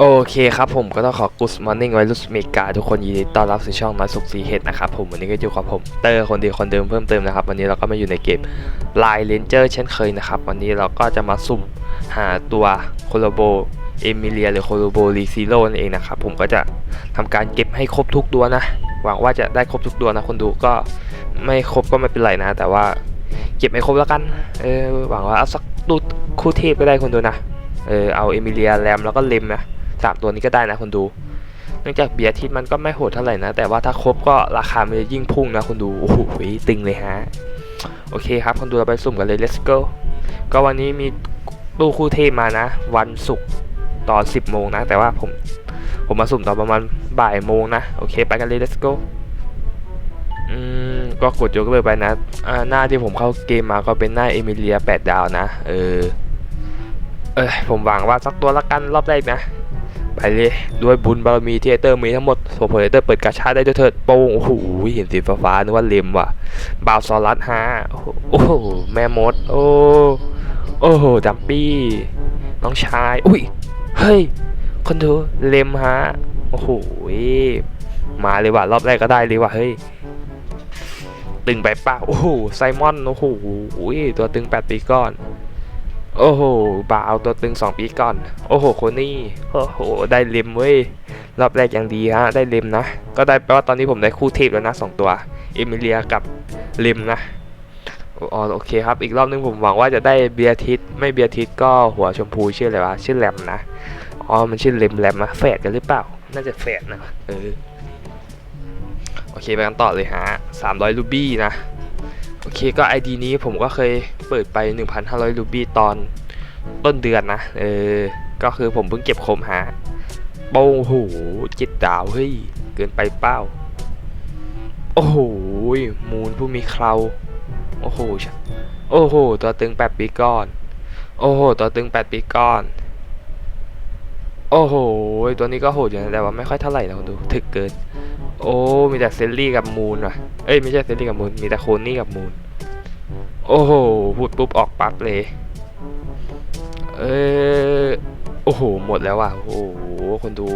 โอเคครับผมก็ต้องขอ Good Morning ไว้รุ่นเมกาทุกคนยินดีต้อนรับสู่ช่องน้อยสุขสีเห็ดนะครับผมวันนี้ก็อยู่กับผมเตอร์คนดีคนเดิมเพิ่มเติมนะครับ วันนี้เราก็มาอยู่ในเกม Line Ranger เช่นเคยนะครับ วันนี้เราก็จะมาสุ่มหาตัวโคโลโบเอมิเลียหรือโคโลโบรีซิโลนั่นเองนะครับผมก็จะทำการเก็บให้ครบทุกตัวนะหวังว่าจะได้ครบทุกตัวนะคนดูก็ไม่ครบก็ไม่เป็นไรนะ แต่ว่า เก็บให้ครบแล้วกัน เออหวังว่าเอาสักตูคู่เทพก็ได้คนดูนะ เออเอาเอมิเลียแรมแล้วก็เลมนะสามตัวนี้ก็ได้นะคนดู เนื่องจากเบียร์ทิศมันก็ไม่โหดเท่าไหร่นะ แต่ว่าถ้าครบก็ราคามันจะยิ่งพุ่งนะคนดู โอ้โหตึงเลยฮะ โอเคครับคนดูเราไปสุ่มกันเลย let's go ก็วันนี้มีตู้คู่เทพมานะ วันศุกร์ตอน 10 โมงนะ แต่ว่าผมผมมาสุ่มตอนประมาณบ่ายโมงนะ โอเค ไปกันเลย let's go อืม ก็กดยกเลิกไปนะหน้าที่ผมเข้าเกมมาก็เป็นหน้าเอมิเลีย 8 ดาวนะ เออ เออผมหวังว่าสักตัวละกันรอบแรกนะ ไปเลยด้วยบุญบารมีที่ไอเตอร์มีทั้งหมดโซเพอร์เตอร์เปิดกาชาได้ด้วยเถิดโป้งโอ้โหเห็นสีฟ้าๆนึกว่าเลมว่ะบาวซอรัสฮะโอ้โหแม่มด โอ้โอ้โหดัมปี้ น้องชาย อุ้ย เฮ้ย คนดูเลมฮะ โอ้โหมาเลยว่ะ รอบแรกก็ได้เลยว่ะ เฮ้ย ตึงไปเปล่า โอ้โห ไซมอน โอ้โหตัวตึง 8 ปีก่อน โอ้โห บาวตัวตึง 2 ปีก่อน โอ้โห โคนี่ โอ้โห ได้เลมเว้ย รอบแรกยังดีฮะ ได้เลมนะ ก็ได้แปลว่าตอนนี้ผมได้คู่เทพแล้วนะสองตัว เอมิเลียกับเลมนะอ๋อโอเคครับ อีกรอบนึงผมหวังว่าจะได้เบียร์ทิสไม่เบียร์ทิสก็หัวชมพูชื่ออะไรวะ ชื่อแรมนะ อ๋อ มันชื่อเลมแรมนะแฝดกันหรือเปล่า น่าจะแฝดนะ เออ โอเคไปกันต่อเลยฮะ300รูบี้นะ โอเคก็ ID นี้ผมก็เคยเปิดไป 1,500รูบี้ตอนต้นเดือนนะ เออ ก็คือผมเพิ่งเก็บคมหาโอ้โหเจ็ดดาว เฮ้ย เกินไปเป้า โอ้โห มูนผู้มีเคราโอ้โห โอ้โห ตัวตึงแปดปีก่อน โอ้โห ตัวตึงแปดปีก่อน โอ้โห ตัวนี้ก็โหดอยู่นะแต่ว่าไม่ค่อยเท่าไหร่นะคุณดู ถึกเกิน โอ้ มีแต่เซลลี่กับมูนว่ะ เอ้ยไม่ใช่เซลลี่กับมูน มีแต่โคนี่กับมูน โอ้โห พูดปุ๊บออกปั๊บเลย เออโอ้โห หมดแล้วว่ะ โอ้โห คนดู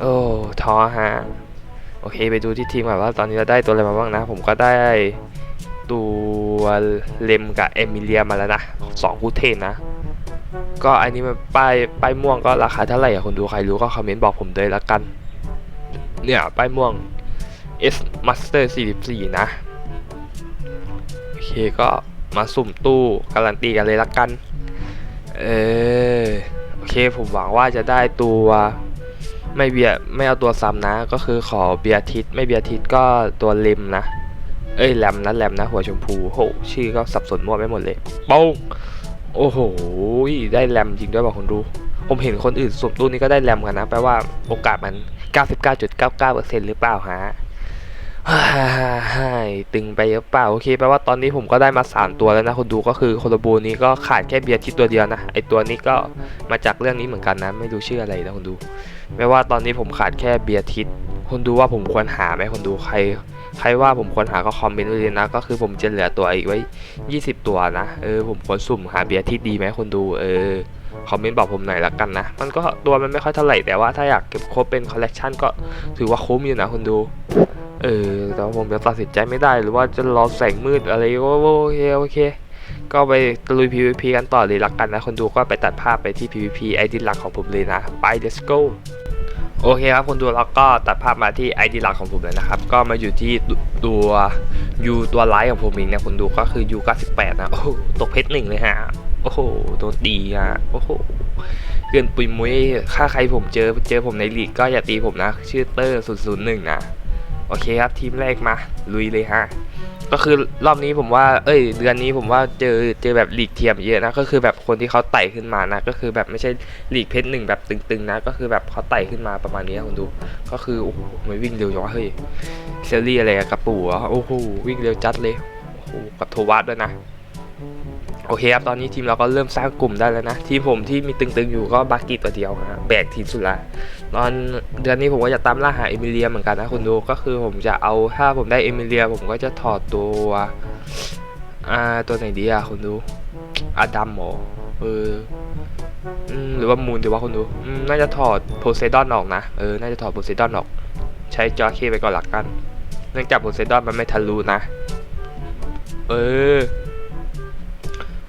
โอ้ท้อฮะ โอเค ไปดูที่ทีมก่อนว่าตอนนี้เราได้ตัวอะไรมาบ้างนะ ผมก็ได้ตัวเลมกับเอมิเลียมาแล้วนะสองคู่เทนนะ ก็อันนี้มันป้ายป้ายม่วงก็ราคาเท่าไหร่อะคนดูใครรู้ก็คอมเมนต์บอกผมเลยละกัน เนี่ยป้ายม่วง S Master 44 นะ โอเคก็มาสุ่มตู้การันตีกันเลยละกัน เออโอเคผมหวังว่าจะได้ตัวไม่เบียร์ไม่เอาตัวซ้ำนะ ก็คือขอเบียร์ทิศไม่เบียร์ทิศก็ตัวเลมนะ เอ้ยแรมนะแรมนะ หัวชมพูโหชื่อก็สับสนมั่วไปหมดเลยโป้งโอ้โหได้แรมจริงด้วยบอกคนดู ผมเห็นคนอื่นสุ่มตู้นี้ก็ได้แรมกันนะ แปลว่าโอกาสมัน 99.99%หรือเปล่าฮะตึงไปหรือเปล่าโอเคแปลว่าตอนนี้ผมก็ได้มา 3 ตัวแล้วนะคนดูก็คือโคโลโบนี้ก็ขาดแค่เบียร์ทิศตัวเดียวนะไอตัวนี้ก็มาจากเรื่องนี้เหมือนกันนะ ไม่รู้ชื่ออะไรนะคนดูแปลว่าตอนนี้ผมขาดแค่เบียร์ทิศคนดูว่าผมควรหาไหมคนดูใคร ใครว่าผมควรหาก็คอมเมนต์ไว้เลยนะ ก็คือผมจะเหลือตัวอีกไว้ 20 ตัวนะเออผมควรสุ่มหาเบียร์ทิศดีไหมคนดูเออ คอมเมนต์บอกผมหน่อยละกันนะ มันก็ตัวมันไม่ค่อยเท่าไหร่แต่ว่าถ้าอยากเก็บครบเป็นคอลเลกชันก็ถือว่าคุ้มอยู่นะคนดู เออ แต่ว่าผมยังตัดสินใจไม่ได้หรือว่าจะรอแสงมืดอะไรก็โอเคโอเค ก็ไปตะลุย PVP กันต่อเลยละกันนะคนดูก็ไปตัดภาพไปที่ PVP ไอดีหลักของผมเลยนะ ไป let's go โอเคครับคนดูแล้วก็ตัดภาพมาที่ ID หลักของผมเลยนะครับ ก็มาอยู่ที่ตัว U ตัวไลท์ของผมเองนะคนดูก็คือ U 98นะโอ้ตกเพชรหนึ่งเลยฮะ โอ้โหโดนตีอะ โอ้โห เกินปุยมุ้ยถ้าใครผมเจอเจอผมในลีกก็อย่าตีผมนะ ชื่อเตอร์001นะ โอเคครับ ทีมแรกมา ลุยเลยฮะ ก็คือรอบนี้ผมว่า เอ้ย เดือนนี้ผมว่าเจอเจอแบบลีกเทียมเยอะนะ ก็คือแบบคนที่เขาไต่ขึ้นมานะ ก็คือแบบไม่ใช่ลีกเพชรหนึ่งแบบตึงๆนะ ก็คือแบบเขาไต่ขึ้นมาประมาณนี้คุณดู ก็คือโอ้โหมันวิ่งเร็วจังวะเฮ้ยเซลลี่อะไรกระปูอะโอ้โหวิ่งเร็วจัดเลย โอ้โหกับโทวัตด้วยนะ โอเคครับ ตอนนี้ทีมเราก็เริ่มสร้างกลุ่มได้แล้วนะ ทีมผมที่มีตึงๆอยู่ก็บากิตัวเดียวนะแบกทีมสุดละตอนเดือนนี้ผมก็จะตามล่าหาเอมิเลียเหมือนกันนะคุณดูก็คือผมจะเอาถ้าผมได้เอมิเลีย ผมก็จะถอดตัวอ่าตัวไหนดีอะคุณดูอาดัมหรอเออหรือว่ามูนดีว่าคุณดูน่าจะถอดโพไซดอนออกนะเออน่าจะถอดโพไซดอนออก ใช้จอเคไปก่อนหละกัน เนื่องจากโพไซดอนมันไม่ทะลุนะ เออ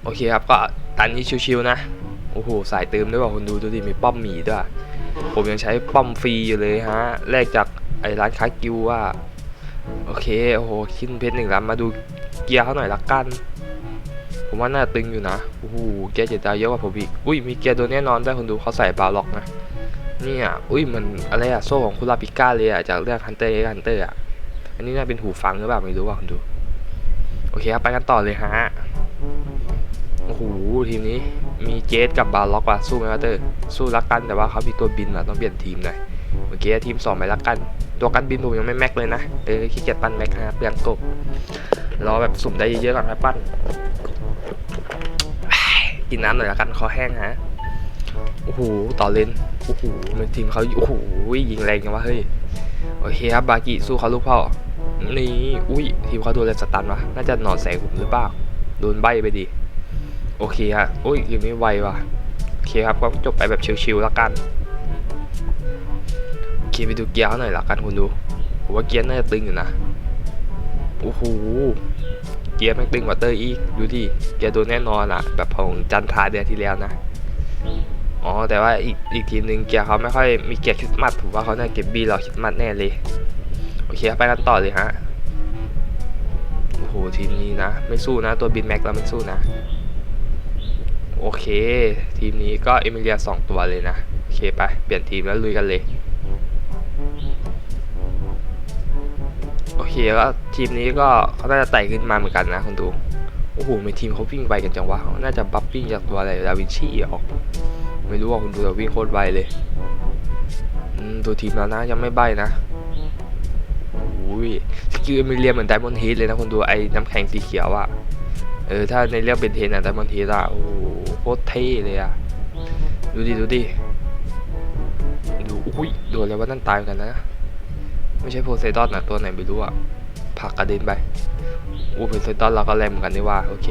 โอเคครับก็ตันนี้ชิวๆนะ โอ้โหสายเติมด้วยว่ะคุณดูดูดิมีป้อมหมีด้วย ผมยังใช้ป้อมฟรีอยู่เลยฮะแลกจากไอ้ร้านค้ากิวว่า โอเคโอ้โหขึ้นเพชรหนึ่งล้านมาดูเกียร์เขาหน่อยละกัน ผมว่าน่าตึงอยู่นะโอ้โหเกียร์เจ็ดดาวเยอะกว่าผมอีกอุ้ยมีเกียร์ตัวแน่นอนได้คุณดูเขาใส่บาล็อกนะเนี่ยอุ้ยมันอะไรอะโซ่ของคุราปิก้าเลยอะจากเรื่องฮันเตอร์ฮันเตอร์อะอันนี้น่าเป็นหูฟังหรือเปล่าไม่รู้ว่าคุณดู โอเคครับไปกันต่อเลยฮะ อ้โหทีมนี้มีเจสกับบาล็อกว่ะสู้ไหมวะเตอร์สู้รักกันแต่ว่าเขามีตัวบินอะต้องเปลี่ยนทีมหน่อยเมื่อกี้ทีมสองไปรักกัน ตัวกันบินผมยังไม่แม็กเลยนะเออขี้เกียจปั้นแม็กฮะเปลืองกบรอแบบสุ่มได้เยอะๆก่อนครับปั้นกินน้ำหน่อยละกันคอแห้งฮะโอ้โหต่อเลนโอ้โหมันทีมเขาโอ้โหยิงแรงจังวะเฮ้ยโอเคครับบากิสู้เขาลูกพ่อนี่อุ้ยทีมเขาโดนอะไรสตันวะน่าจะหนอนแสงผมหรือเปล่าโดนใบไปดิ โอเคฮะโอ้ยยังไม่ไวว่ะโอเคครับก็จบไปแบบชิวๆแล้วกันโอเคไปดูเกียร์หน่อยละกันคุณดูผมว่าเกียร์น่าจะตึงอยู่นะโอ้โหเกียร์แม่งตึงกว่าเตอร์อีกดูดิเกียร์โดนแน่นอนอะแบบของจันทราเดือนที่แล้วนะอ๋อแต่ว่าอีกอีกทีมหนึ่งเกียร์เขาไม่ค่อยมีเกียร์คริสต์มาสผมว่าเขาน่าเก็บบี้รอคริสต์มาสแน่เลยโอเคไปกันต่อเลยฮะโอ้โหทีมนี้นะ ไม่สู้นะ ตัวบินแม็กเราไม่สู้นะ โอเค ทีมนี้ก็เอมิเลียสองตัวเลยนะ โอเคไป เปลี่ยนทีมแล้วลุยกันเลย โอเคแล้วทีมนี้ก็เขาน่าจะไต่ขึ้นมาเหมือนกันนะคุณดู โอ้โหมีทีมเขาวิ่งไวกันจังวะเขาน่าจะบัฟวิ่งจากตัวอะไรดาวินชีออกไม่รู้ว่าคุณดูแต่วิ่งโคตรไวเลยตัวทีมเรานะยังไม่ใบนะโอ้ยสกิลเอมิเลียเหมือนไดมอนด์เฮดเลยนะคุณดูไอ้น้ำแข็งสีเขียวอะเออถ้าในเรื่องเป็นเทนอะไดมอนด์เฮดอะโอ้ โหโคตรเท่เลยอะดูดิดูดิดูอุ้ยโดนแล้วว่านั่นตายเหมือนกันนะ ไม่ใช่โพไซดอนนะตัวไหนไม่รู้อะผลักกระเด็นไปอู้โพไซดอนเราก็แรงเหมือนกันนี่ว่าโอเค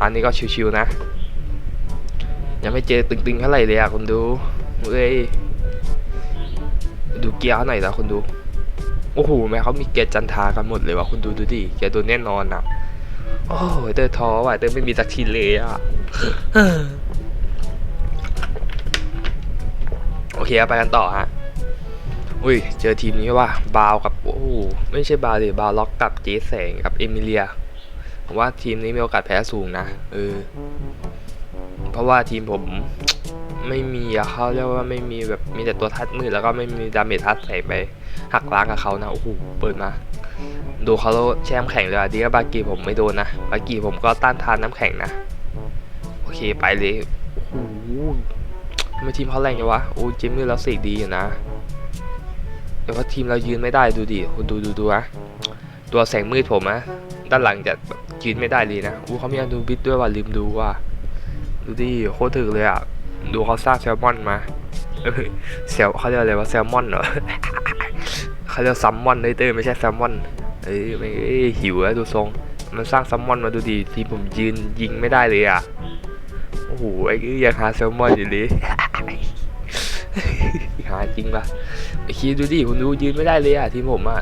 อันนี้ก็ชิวๆนะ ยังไม่เจอตึงๆเท่าไหร่เลยอะคุณดูเอ้ยดูเกียร์เขาหน่อยนะคุณดูโอ้โหแม่เขามีเกียร์จันทากันหมดเลยว่ะคุณดูดูดิเกียร์ตัวแน่นอนอะ โอ้ยเตอร์ท้อว่ะเตอร์ไม่มีสักทีเลยอะโอเคเอาไปกันต่อฮะอุ้ยเจอทีมนี้ว่าบาวกับโอ้โหไม่ใช่บาวเลยบาวล็อกกับเจสแสงกับเอมิเลียผมว่าทีมนี้มีโอกาสแพ้สูงนะเออเพราะว่าทีมผม ไม่มีอะเขาเรียกว่าไม่มีแบบมีแต่ตัวทัดมืดแล้วก็ไม่มีดาเมจทัดใส่ไปหักล้างกับเขานะโอ้โหเปิดมา ดูเขาแช่มแข็งเลยอะดีก็บากีผมไม่โดนนะบากีผมก็ต้านทานน้ำแข็งนะโอเคไปเลยโอ้โหทำไมทีมเขาแรงจังวะโอ้จิมมี่แล้วเสกดีอยู่นะแต่ว่าทีมเรายืนไม่ได้ดูดิคุณดูดูดูนะตัวแสงมืดผมนะด้านหลังจะยืนไม่ได้เลยนะอู้เขามีอันดูบิดด้วยว่าลืมดูว่าดูดิโคตรถึกเลยอะ ดูเขาสร้างแซลมอนมาเซลเขาเรียกอะไรว่าแซลมอนเหรอเขาเรียกซัมมอนเลยเต้ยไม่ใช่แซลมอนเอ้ยไม่หิวแล้วดูทรง มันสร้างซัมมอนมาดูดิทีมผมยืนยิงไม่ได้เลยอะโอ้โหไอ้ยังหาแซลมอนอยู่เลยหาจริงปะไอ้คีดูดิคุณดูยืนไม่ได้เลยอะทีมผมอะ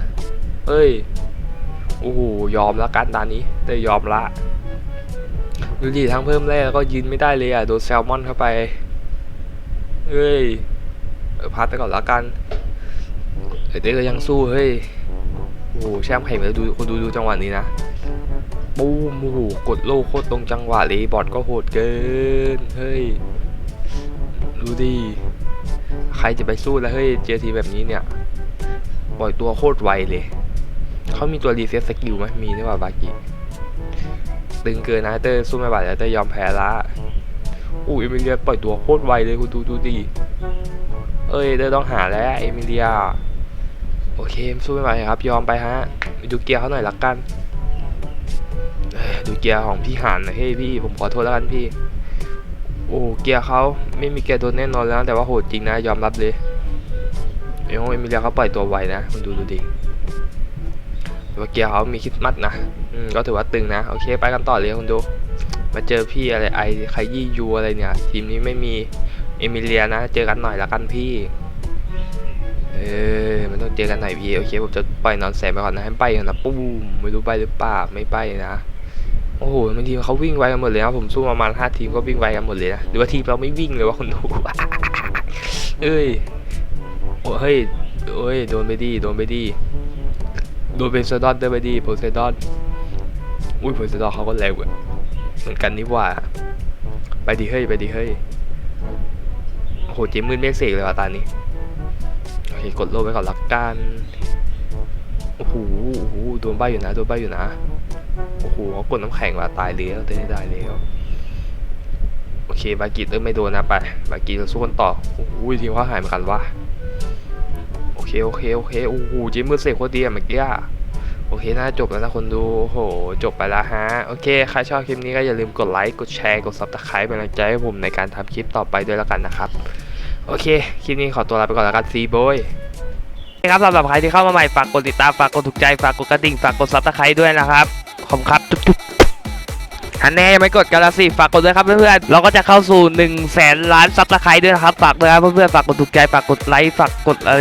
เอ้ยโอ้โหยอมล้วกันตอนนี้ได้ยอมละดูดิทั้งเพิ่มแรกแล้วก็ยืนไม่ได้เลยอะโดนแซลมอนเข้าไป เอ้ยพัดไปก่อนแล้วกันเออเด็กก็ยังสู้เฮ้ยโอ้โหแชมป์แข่งเลยดูคุณดูดูจังหวะนี้นะปูมโอ้โหกดโลโคตรตรงจังหวะเลยบอดก็โหดเกินเฮ้ยดูดิใครจะไปสู้แล้วเฮ้ยเจอทีแบบนี้เนี่ยปล่อยตัวโคตรไวเลยเขามีตัวรีเซ็ตสกิลไหมมีนี่หว่าบากิตึงเกินนะเตอร์สู้ไม่ไหวแล้วเตอร์ยอมแพ้ละ อู้เอมิเลียปล่อยตัวโคตรไวเลยคุณดูดูดิเอ้ยเตอร์ต้องหาแล้วเอมิเลีย โอเคสู้ไม่ไหวครับ ยอมไปฮะไปดูเกียร์เขาหน่อยละกันดูเกียร์ของพี่หานน่อยเฮ้ยพี่ผมขอโทษแล้วกันพี่ โอ้เกียร์เขาไม่มีเกียร์โดนแน่นอนแล้ว แต่ว่าโหดจริงนะยอมรับเลยเอ้ยเอมิเลียเขาปล่อยตัวไวนะคุณดูดูดิแต่ว่าเกียร์เขามีคิดมัดนะอืมก็ถือว่าตึงนะโอเค ไปกันต่อเลยคุณดู มาเจอพี่อะไรไอใครยี่ยูอะไรเนี่ย ทีมนี้ไม่มีเอมิเลียนะ เจอกันหน่อยละกันพี่ เออมันต้องเจอกันหน่อยพี่ โอเคผมจะปล่อยนอนแสบไปก่อนนะให้ไปนนะปุ้มไม่รู้ไปหรือเปล่าไม่ไปนะโอ้โหบางทีมเขาวิ่งไวกันหมดเลยนะผมสู้ประมาณห้าทีมก็วิ่งไวกันหมดเลยนะหรือว่าทีมเราไม่วิ่งเลยวะคุณดูเอ้ยโอ้เฮ้ยโอ้ยโดนไปดีโดนไปดีโดนเบนเซดอนได้ไปดีโพไซดอนอุ้ยโพไซดอนเขาก็แรงเว้ย เหมือนกันนี่ว่า ไปดีเฮ้ย ไปดีเฮ้ย โอ้โหเจมมืนเมฆเสกเลยว่ะตานี้โอเคกดโลไว้ก่อนละกันโอ้โหโอ้โหโดนใบอยู่นะโดนใบอยู่นะโอ้โหเขากดน้ำแข็งว่ะตายแล้วเต้นได้แล้วโอเคบากิเออไม่โดนนะไปบากิเราสู้กันต่อโอ้โหทีมเขาหายเหมือนกันว่ะโอเคโอเคโอเคโอ้โหเจมมือเสกโคตรดีอะเมื่อกี้อะ เคน่าจบแล้วนะคนดูโห จบไปแล้วฮะ โอเค ใครชอบคลิปนี้ก็อย่าลืมกดไลค์ กดแชร์ กด subscribe เป็นกำลังใจให้ผมในการทำคลิปต่อไปด้วยแล้วกันนะครับ โอเค คลิปนี้ขอตัวลาไปก่อนแล้วกันซีบอยครับสำหรับใครที่เข้ามาใหม่ฝากกดติดตาม ฝากกดถูกใจ ฝากกดกระดิ่ง ฝากกด subscribe ด้วยนะครับ ขอบคุณครับจุ๊บอันแน่ยังไม่กดกันละสิฝากกดด้วยครับเพื่อนๆเราก็จะเข้าสู่1นึ่งแสนล้านซับสไครต์ด้วยนะครับ ฝากด้วยครับเพื่อนๆฝากกดถูกใจ ฝากกดไลค์ ฝากกดอะไร